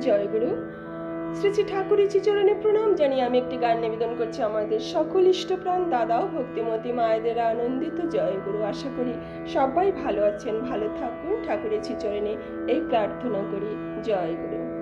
জয়গুরু। শ্রী শ্রী ঠাকুরের চরণে প্রণাম জানিয়ে আমি একটি গান নিবেদন করছি আমাদের সকল ইষ্টপ্রাণ দাদা ও ভক্তিমতী মায়েদের আনন্দিত। জয়গুরু, আশা করি সবাই ভালো আছেন, ভালো থাকুন। ঠাকুরের চরণে এই প্রার্থনা করি। জয়গুরু।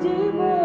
deep. Breath.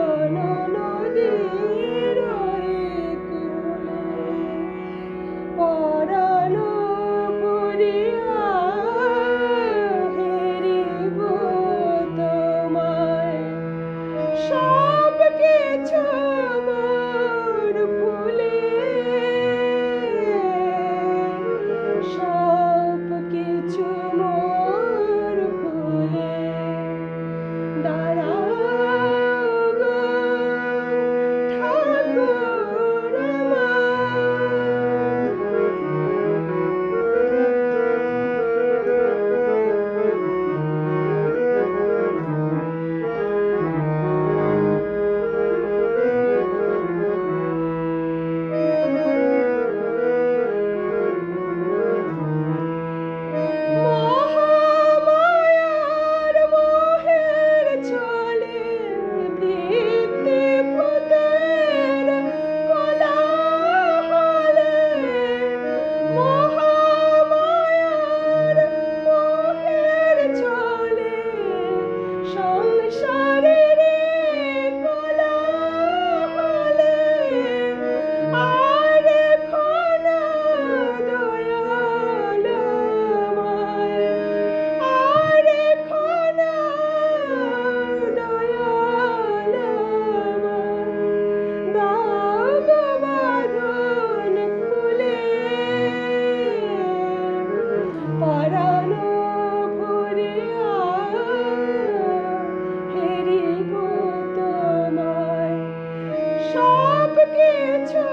true.